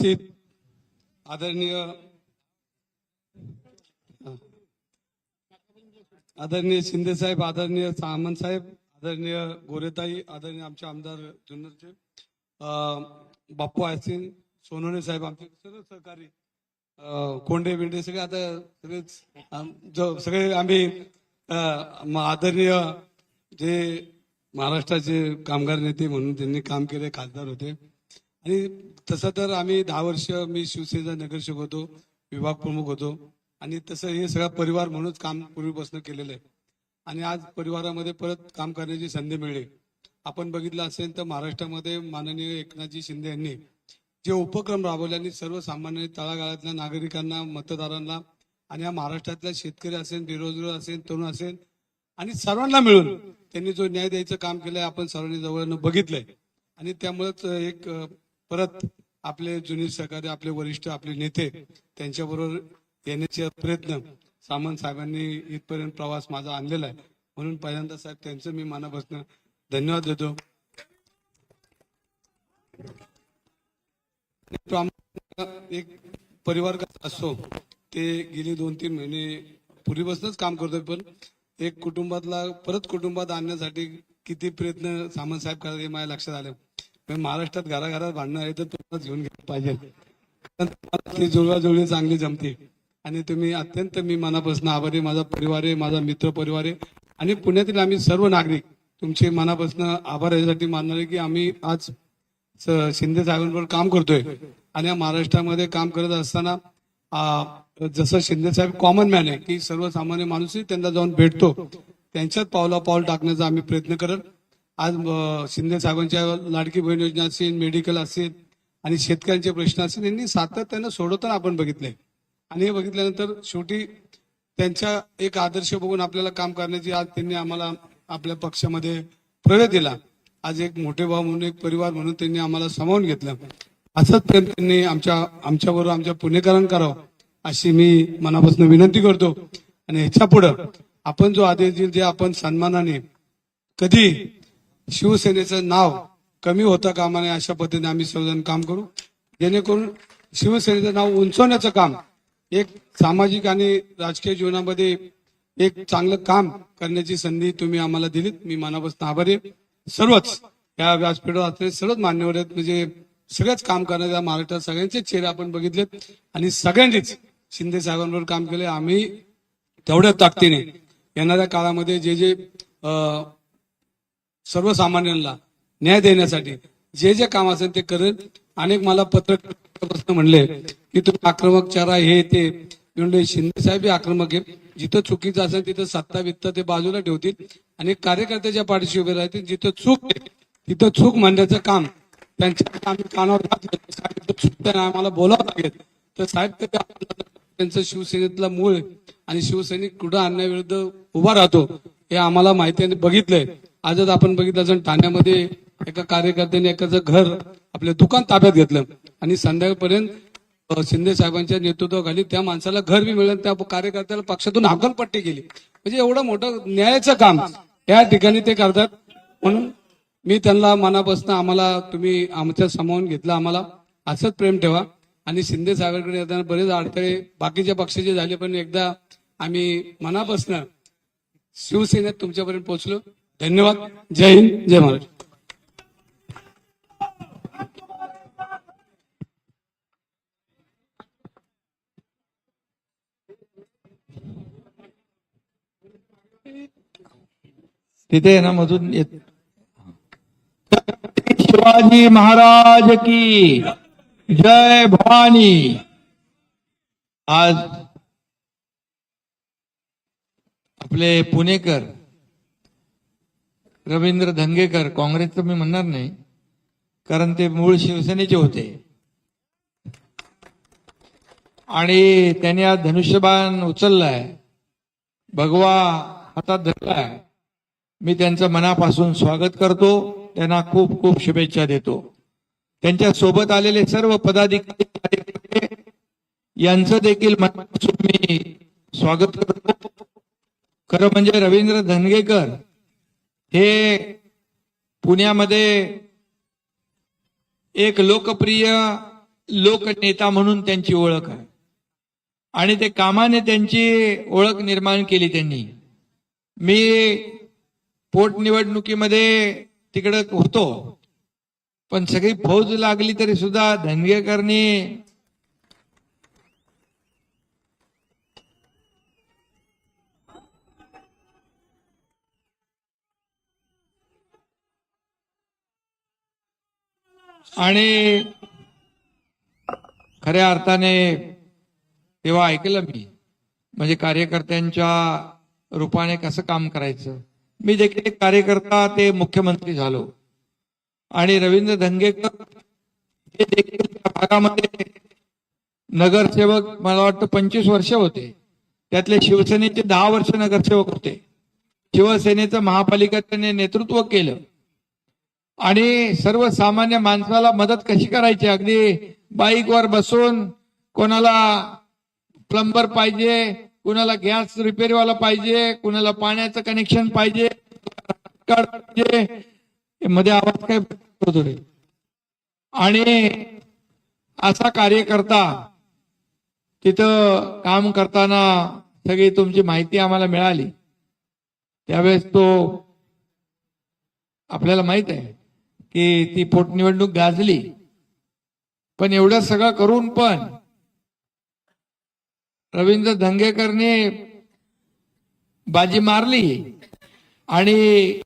उपस्थित आदरणीय आदरणीय शिंदे साहेब आदरणीय सामंत साहेब आदरणीय गोरेताई आदरणीय आमचे आमदार जुन्नरचे बाप्पू आसिन सोनवणे साहेब आमचे सर्व सहकारी कोंडे बिंडे सगळे आता सगळेच जो सगळे आम्ही आदरणीय जे महाराष्ट्राचे कामगार नेते म्हणून त्यांनी काम केले खासदार होते. आणि तसं तर आम्ही दहा वर्ष मी शिवसेनेचा नगरसेवक होतो विभाग प्रमुख होतो. आणि तसं हे सगळा परिवार म्हणूनच काम पूर्वीपासून केलेलं आहे. आणि आज परिवारामध्ये परत काम करण्याची संधी मिळली. आपण बघितलं असेल तर महाराष्ट्रामध्ये माननीय एकनाथजी शिंदे यांनी जे उपक्रम राबवले आणि सर्वसामान्य तळागाळातल्या नागरिकांना मतदारांना आणि या महाराष्ट्रातल्या शेतकरी असेल बेरोजगार असेल तरुण असेल आणि सर्वांना मिळून त्यांनी जो न्याय द्यायचं काम केलंय आपण सर्वांनी जवळनं बघितलंय. आणि त्यामुळेच एक परत आपले जुने सहकारी आपले वरिष्ठ आपले नेते त्यांच्याबरोबर येण्याचे प्रयत्न सामंत साहेबांनी इथपर्यंत प्रवास माझा आणलेला आहे. म्हणून पहिल्यांदा साहेब त्यांचं मी मनापासून धन्यवाद देतो. एक परिवार असतो ते गेली दोन तीन महिने पूर्वीपासूनच काम करतोय पण एक कुटुंबातला परत कुटुंबात आणण्यासाठी किती प्रयत्न सामंत साहेब करतात हे माझ्या लक्षात आलं. महाराष्ट्रात घराघरात भांडणं आहे तर तुम्हाला घेऊन गेलं पाहिजे. कारण तुम्हाला ती जुळवाजुळवी चांगली जमते. आणि तुम्ही अत्यंत मी मनापासून आभारी आहे. माझा परिवार आहे माझा मित्र परिवार आहे. आणि पुण्यातील आम्ही सर्व नागरिक तुमचे मनापासून आभार यासाठी मानणार की आम्ही आज शिंदे साहेबांवर काम करतोय. आणि या महाराष्ट्रामध्ये काम करत असताना जसं शिंदे साहेब कॉमन मॅन आहे की सर्वसामान्य माणूसही त्यांना जाऊन भेटतो. त्यांच्यात पावला पाऊल टाकण्याचा आम्ही प्रयत्न करत आज शिंदे साहेबांच्या लाडकी बहीण योजना असेल मेडिकल असेल आणि शेतकऱ्यांचे प्रश्न असेल यांनी सातत्यानं सोडवताना आपण बघितले आणि हे बघितल्यानंतर शेवटी त्यांच्या एक आदर्श बघून आपल्याला काम करण्याची आज त्यांनी आम्हाला आपल्या पक्षामध्ये प्रवेश दिला. आज एक मोठे भाऊ म्हणून एक परिवार म्हणून त्यांनी आम्हाला सामावून घेतलं. असंच प्रेम त्यांनी आमच्या आमच्याबरोबर आमच्या पुणेकरण करावं अशी मी मनापासून विनंती करतो. आणि ह्याच्या पुढं आपण जो आदेश देईल ते आपण सन्मानाने कधी शिवसेनेचं नाव कमी होता कामा नये अशा पद्धतीने आम्ही सर्वजण काम करू. जेणेकरून शिवसेनेचं नाव उंचवण्याचं काम एक सामाजिक आणि राजकीय जीवनामध्ये एक चांगलं काम करण्याची संधी तुम्ही आम्हाला दिलीत. मी मनापासून आभारी सर्वच या व्यासपीठावर असलेले सर्वच मान्यवर आहेत. म्हणजे सगळेच काम करणाऱ्या महाराष्ट्रात सगळ्यांचे चेहरे आपण बघितलेत आणि सगळ्यांनीच शिंदे साहेबांवर काम केले आम्ही तेवढ्या ताकदीने येणाऱ्या काळामध्ये जे जे सर्वसामान्यांना न्याय देण्यासाठी जे जे काम असेल ते करेल. अनेक मला पत्रकार म्हणले की तुम्ही आक्रमक चारा हे ते मी म्हणले शिंदे साहेब आक्रमक आहे जिथं चुकीचं असेल तिथं सत्ता वित्त ते बाजूला ठेवतील. आणि कार्यकर्त्याच्या पाठीशी उभे राहतील. जिथं चूक तिथं चूक म्हणण्याचं काम त्यांच्या आम्ही कानावर घातलं. आम्हाला बोलावं लागेल. तर साहेब त्यांचं शिवसेनेतला मूळ आणि शिवसैनिक कुठं आणण्याविरुद्ध उभा राहतो हे आम्हाला माहिती आणि बघितलंय. आजच आपण बघितलं जण ठाण्यामध्ये एका कार्यकर्त्याने एकाचं घर आपलं दुकान ताब्यात घेतलं आणि संध्याकाळपर्यंत शिंदे साहेबांच्या नेतृत्वाखाली त्या माणसाला घर बी मिळेल त्या कार्यकर्त्याला पक्षातून हाकलपट्टी केली. म्हणजे एवढं मोठं न्यायाचं काम या ठिकाणी ते करतात. म्हणून मी त्यांना मनापासून आम्हाला तुम्ही आमच्या समावून घेतलं आम्हाला. असंच प्रेम ठेवा. आणि शिंदे साहेबांकडे येताना बरेच अडथळे बाकीच्या पक्षाचे झाले पण एकदा आम्ही मनापासून शिवसेनेत तुमच्यापर्यंत पोहोचलो. धन्यवाद. जय हिंद जय महाराष्ट्र. तिथे ना मधून येत. शिवाजी महाराज की जय भवानी. आज आपले पुणेकर रवींद्र धंगेकर काँग्रेसचं मी म्हणणार नाही कारण ते मूळ शिवसेनेचे होते. आणि त्यांनी आज धनुष्यबाण उचललाय. भगवा हातात धरलाय. मी त्यांचं मनापासून स्वागत करतो. त्यांना खूप खूप शुभेच्छा देतो. त्यांच्यासोबत आलेले सर्व पदाधिकारी यांचं देखील मनापासून मी स्वागत करतो. खरं म्हणजे रवींद्र धनगेकर हे पुण्यामध्ये एक लोकप्रिय लोकनेता म्हणून त्यांची ओळख आहे. आणि ते कामाने त्यांची ओळख निर्माण केली त्यांनी. मी पोटनिवडणुकीमध्ये तिकडं होतो. पण सगळी फौज लागली तरी सुद्धा धनगेकरनी आणि खऱ्या अर्थाने तेव्हा ऐकलं मी. म्हणजे कार्यकर्त्यांच्या रूपाने कसं काम करायचं. मी देखील एक कार्यकर्ता ते मुख्यमंत्री झालो. आणि रवींद्र धंगेकर हे देखील त्या भागामध्ये नगरसेवक मला वाटतं पंचवीस वर्ष होते. त्यातले शिवसेनेचे दहा वर्ष नगरसेवक होते. शिवसेनेचं महापालिका त्यांनी नेतृत्व केलं. आणि सर्वसामान्य माणसाला मदत कशी करायची? अगदी बाईकवर बसून कोणाला प्लंबर पाहिजे कुणाला गॅस रिपेअरवाला पाहिजे कुणाला पाण्याचं कनेक्शन पाहिजे मध्ये आवाज काय होतो रे? आणि असा कार्यकर्ता तिथं काम करताना सगळी तुमची माहिती आम्हाला मिळाली. त्यावेळेस तो आपल्याला माहीत आहे. की ती पोटनिवडणूक गाजली. पण एवढं सगळं करून पण रवींद्र धंगेकरने बाजी मारली आणि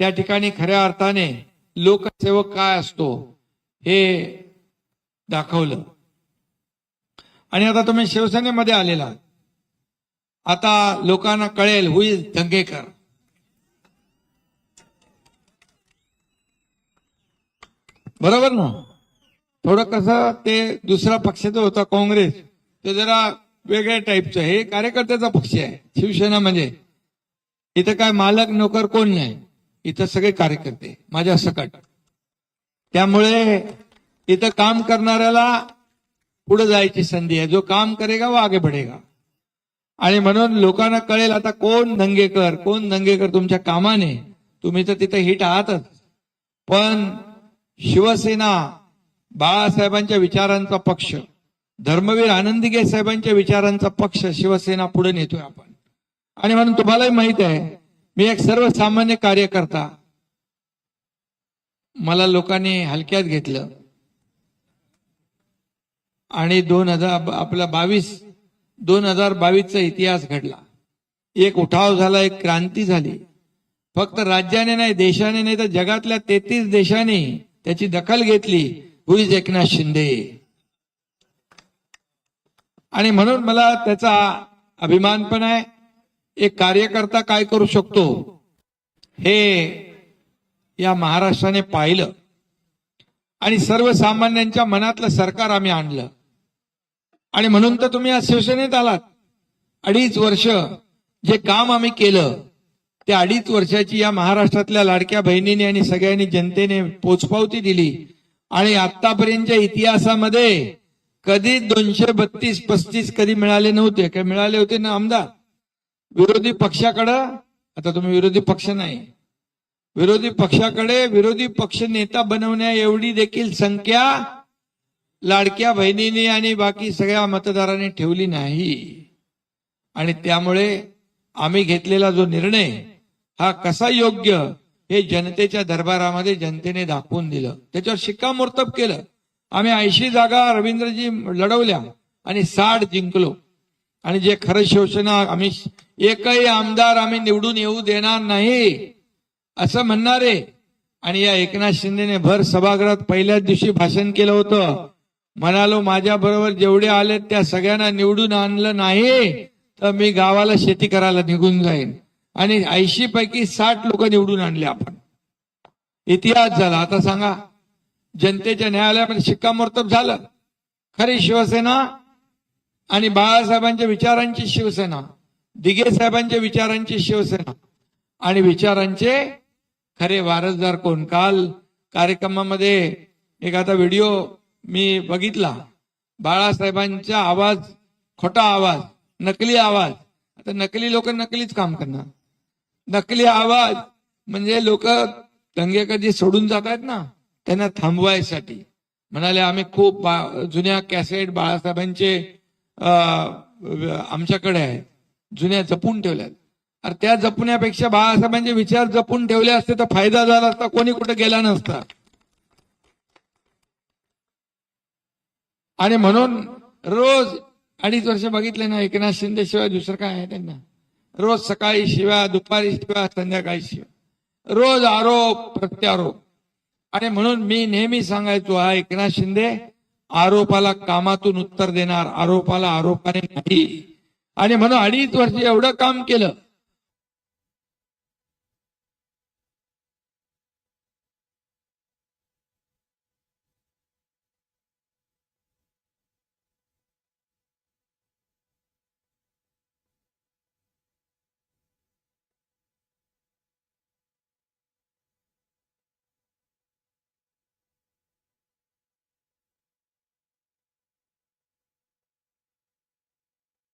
त्या ठिकाणी खऱ्या अर्थाने लोकसेवक काय असतो हे दाखवलं. आणि आता तुम्ही शिवसेनेमध्ये आलेला आता लोकांना कळेल हुई धंगेकर. बरोबर ना? थोडं कसं ते दुसरा पक्षाचा होता काँग्रेस ते जरा वेगळ्या टाईपचं हे कार्यकर्त्याचा पक्ष आहे. शिवसेना म्हणजे. इथं काय मालक नोकर कोण नाही. इथं सगळे कार्यकर्ते. माझ्या सकट. त्यामुळे इथं काम करणाऱ्याला पुढे जायची संधी आहे. जो काम करेगा व आगे बढ़ेगा. आणि म्हणून लोकांना कळेल आता कोण दंगेकर कोण दंगेकर तुमच्या कामाने. तुम्ही तर तिथे हिट आहातच. पण शिवसेना बाळासाहेबांच्या विचारांचा पक्ष धर्मवीर आनंदीगे साहेबांच्या विचारांचा पक्ष शिवसेना पुढे नेतोय आपण. आणि म्हणून तुम्हालाही माहीत आहे मी एक सर्वसामान्य कार्यकर्ता. मला लोकांनी हलक्यात घेतलं. आणि दोन हजार आपला बावीस दोन हजार बावीसचा इतिहास घडला. एक उठाव झाला एक क्रांती झाली. फक्त राज्याने नाही देशाने नाही तर जगातल्या तेहतीस देशांनी त्याची दखल घेतली. हुईज एकनाथ शिंदे. आणि म्हणून मला त्याचा अभिमान पण आहे. एक कार्यकर्ता काय करू शकतो? हे या महाराष्ट्राने पाहिलं. आणि सर्वसामान्यांच्या मनातलं सरकार आम्ही आणलं. आणि म्हणून तर तुम्ही आज शिवसेनेत आलात. अडीच वर्ष जे काम आम्ही केलं त्या अडीच वर्षाची या महाराष्ट्रातल्या लाडक्या बहिणीने आणि सगळ्यांनी जनतेने पोचपावती दिली. आणि आतापर्यंतच्या इतिहासामध्ये कधी दोनशे बत्तीस पस्तीस कधी मिळाले नव्हते. काय मिळाले होते ना आमदार? विरोधी पक्षाकडं आता तुम्ही विरोधी पक्ष नाही. विरोधी पक्षाकडे विरोधी पक्ष नेता बनवण्या एवढी देखील संख्या लाडक्या बहिणीने आणि बाकी सगळ्या मतदारांनी ठेवली नाही. आणि त्यामुळे आम्ही घेतलेला जो निर्णय हा कसा योग्य हे जनतेच्या दरबारामध्ये जनतेने दाखवून दिलं. त्याच्यावर शिक्कामोर्तब केलं. आम्ही ऐंशी जागा रवींद्रजी लढवल्या आणि साठ जिंकलो. आणि जे खरं शिवसेना आम्ही एकही आमदार आम्ही निवडून येऊ देणार नाही असं म्हणणारे. आणि या एकनाथ शिंदेने भर सभागृहात पहिल्याच दिवशी भाषण केलं होतं. म्हणालो माझ्या बरोबर जेवढे आले त्या सगळ्यांना निवडून आणलं नाही तर मी गावाला शेती करायला निघून जाईन. आणि ऐंशी पैकी साठ लोक निवडून आणले आपण. इतिहास झाला. आता सांगा जनतेच्या न्यायालयामध्ये शिक्कामोर्तब झालं. खरी शिवसेना आणि बाळासाहेबांच्या विचारांची शिवसेना दिघे साहेबांच्या विचारांची शिवसेना आणि विचारांचे खरे वारसदार कोण? काल कार्यक्रमामध्ये एक आता व्हिडिओ मी बघितला. बाळासाहेबांचा आवाज खोटा आवाज नकली आवाज. आता नकली लोक नकलीच काम करणार. नकली आवाज. म्हणजे लोक दंगे कधी सोडून जात आहेत ना त्यांना थांबवायसाठी. म्हणाले आम्ही खूप जुन्या कॅसेट बाळासाहेबांचे आमच्याकडे आहेत जुन्या जपून ठेवल्यात. अरे त्या जपण्यापेक्षा बाळासाहेबांचे विचार जपून ठेवले असते तर फायदा झाला असता कोणी कुठे गेला नसता. आणि म्हणून रोज अडीच वर्ष बघितले ना एकनाथ शिंदे शिवाय दुसरं काय आहे त्यांना? रोज सकाळी शिव्या दुपारी शिव्या संध्याकाळी शिव्या. रोज आरोप प्रत्यारोप. आणि म्हणून मी नेहमी सांगायचो हा एकनाथ शिंदे आरोपाला कामातून उत्तर देणार आरोपाला आरोपाने नाही. आणि म्हणून अडीच वर्ष एवढं काम केलं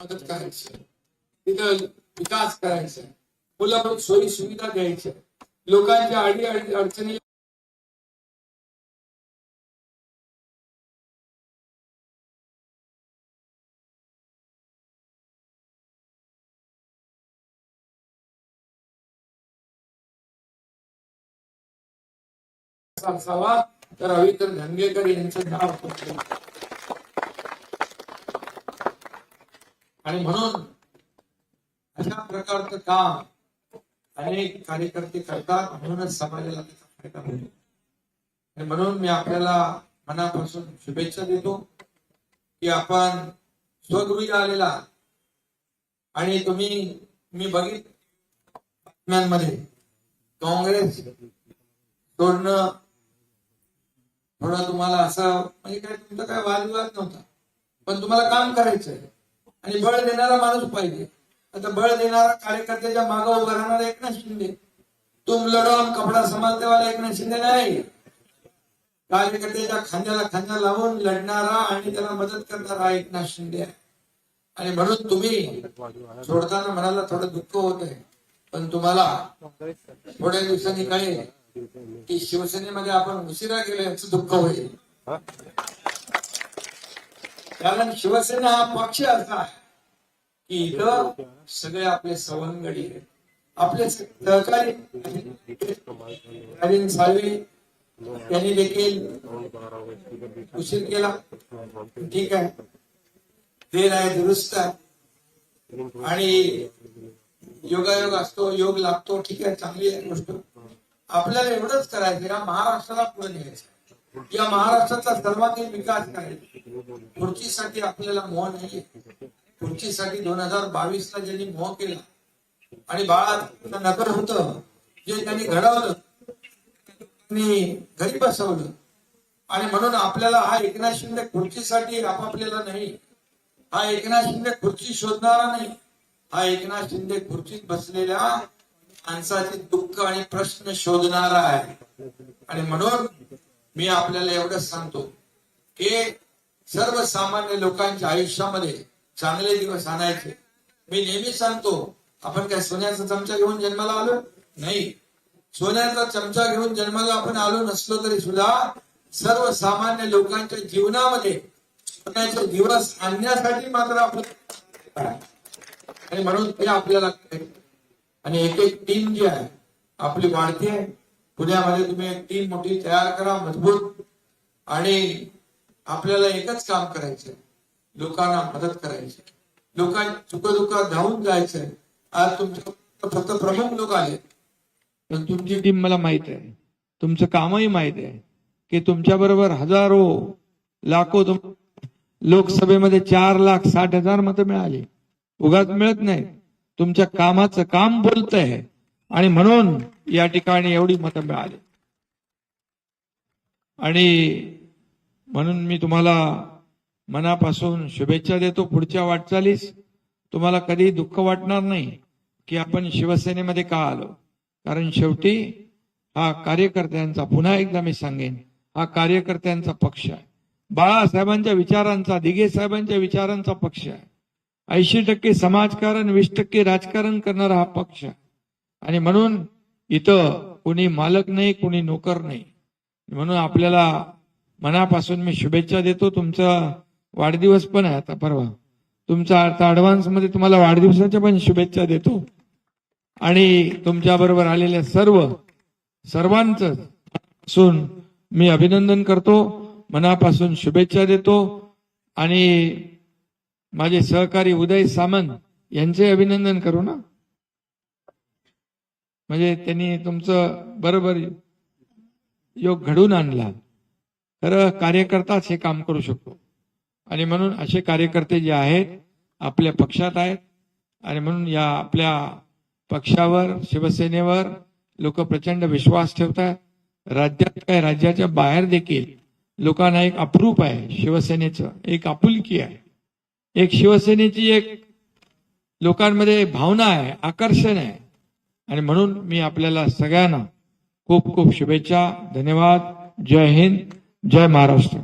मदत करायची तिथं विकास करायचा मूलभूत सोयी सुविधा द्यायच्या लोकांच्या अडी अडचणी असावा तर रवींद्र धंगेकर यांचं नाव आणि म्हणून अशा प्रकारचं काम अनेक कार्यकर्ते करतात म्हणूनच समाजाला त्याचा फायदा होतो. आणि म्हणून मी आपल्याला मनापासून शुभेच्छा देतो की आपण स्वगृही आलेला आणि तुम्ही मी बघित बातम्यांमध्ये काँग्रेस सोडणं थोडं तुम्हाला असं म्हणजे काय तुमचा काय वादविवाद नव्हता. पण तुम्हाला काम करायचंय. आणि बळ देणारा माणूस पाहिजे. आता बळ देणारा कार्यकर्त्याच्या मागे उभा राहणारा एकनाथ शिंदे. तुम लढो हम कपडा संभालते वाला एकनाथ शिंदे नाही. कार्यकर्त्याच्या खांद्याला खांदा लावून लढणारा आणि त्याला मदत करणारा एकनाथ शिंदे आहे. आणि म्हणून तुम्ही सोडताना मनाला थोडं दुःख होत आहे पण तुम्हाला थोड्या दिवसांनी कळेल की शिवसेनेमध्ये आपण उशिरा गेलो याचं दुःख होईल. कारण शिवसेना हा पक्ष असा आहे की इथं सगळे आपले सवंगडी आपले सहकारी साळवे त्यांनी देखील उशीर केला. ठीक आहे. ते आहे दुरुस्त आहे. आणि योगायोग असतो योग लागतो. ठीक आहे चांगली आहे गोष्ट. आपल्याला एवढंच करायचं या महाराष्ट्राला पुढे न्यायचं या महाराष्ट्राचा सर्वांगीण विकास करायचा खुर्चीसाठी आपल्याला मोह नाहीये. खुर्चीसाठी दोन हजार बावीस ला ज्यांनी मोह केला आणि बाळात नगर होत जे त्यांनी घडवलं त्यांनी घरी बसवलं आणि म्हणून आपल्याला हा एकनाथ शिंदे खुर्चीसाठी आपापलेला नाही. हा एकनाथ शिंदे खुर्ची शोधणारा नाही. हा एकनाथ शिंदे खुर्चीत बसलेल्या माणसाचे दुःख आणि प्रश्न शोधणारा आहे. आणि म्हणून मी आपल्याला एवढंच सांगतो की सर्वसामान्य लोकांच्या आयुष्यामध्ये चांगले दिवस आणायचे. मी नेहमी सांगतो आपण काय सोन्याचा चमचा घेऊन जन्माला आलो? नाही. सोन्याचा चमचा घेऊन जन्माला आपण आलो नसलो तरी सुद्धा सर्वसामान्य लोकांच्या जीवनामध्ये सोन्याचे दिवस आणण्यासाठी मात्र आपण आणि म्हणून ते आपल्याला आणि एक एक टीम जी आहे आपली वाढते पुण्यामध्ये तुम्ही एक टीम मोठी तयार करा मजबूत. आणि आपल्याला एकच काम करायचंय. लोकांना मदत करायची लोकांच्या सुखदुःखात धावून जायचंय. आज तुमच्या फक्त प्रमुख लोक आले. पण तुमची टीम मला माहीत आहे. तुमचं कामही माहीत आहे. की तुमच्या बरोबर हजारो लाखो तुम- लोकसभेमध्ये चार लाख साठ हजार मतं मिळाली. उगाच मिळत नाही तुमच्या कामाचं काम बोलत आहे आणि म्हणून या ठिकाणी एवढी मतं मिळाली. आणि म्हणून मी तुम्हाला मनापासून शुभेच्छा देतो. पुढच्या वाटचालीस तुम्हाला कधी दुःख वाटणार नाही की आपण शिवसेनेमध्ये का आलो. कारण शेवटी हा कार्यकर्त्यांचा पुन्हा एकदा मी सांगेन हा कार्यकर्त्यांचा पक्ष आहे. बाळासाहेबांच्या विचारांचा दिघे साहेबांच्या विचारांचा पक्ष आहे. ऐंशी टक्के समाजकारण वीस टक्के राजकारण करणारा हा पक्ष आहे. आणि म्हणून इथं कुणी मालक नाही कुणी नोकर नाही. म्हणून आपल्याला मनापासून मी शुभेच्छा देतो. तुमचा वाढदिवस पण आहे आता परवा. तुमचा आता ऍडव्हान्समध्ये तुम्हाला वाढदिवसाच्या पण शुभेच्छा देतो. आणि तुमच्या बरोबर आलेल्या सर्व सर्वांच पासून मी अभिनंदन करतो. मनापासून शुभेच्छा देतो. आणि माझे सहकारी उदय सामंत यांचे अभिनंदन करू ना? म्हणजे त्यांनी तुमचं बरोबर योग घडून आणला. तर कार्यकर्ताच हे काम करू शकतो. आणि म्हणून असे कार्यकर्ते जे आहेत आपल्या पक्षात आहेत आणि म्हणून या आपल्या पक्षावर शिवसेनेवर लोक प्रचंड विश्वास ठेवतात. राज्यात काय राज्याच्या बाहेर देखील लोकांना एक अप्रूप आहे. शिवसेनेचं एक आपुलकी आहे. एक शिवसेनेची एक लोकांमध्ये भावना आहे आकर्षण आहे. आणि म्हणून मी आपल्याला सगळ्यांना खूप खूप शुभेच्छा धन्यवाद. जय हिंद जय महाराष्ट्र.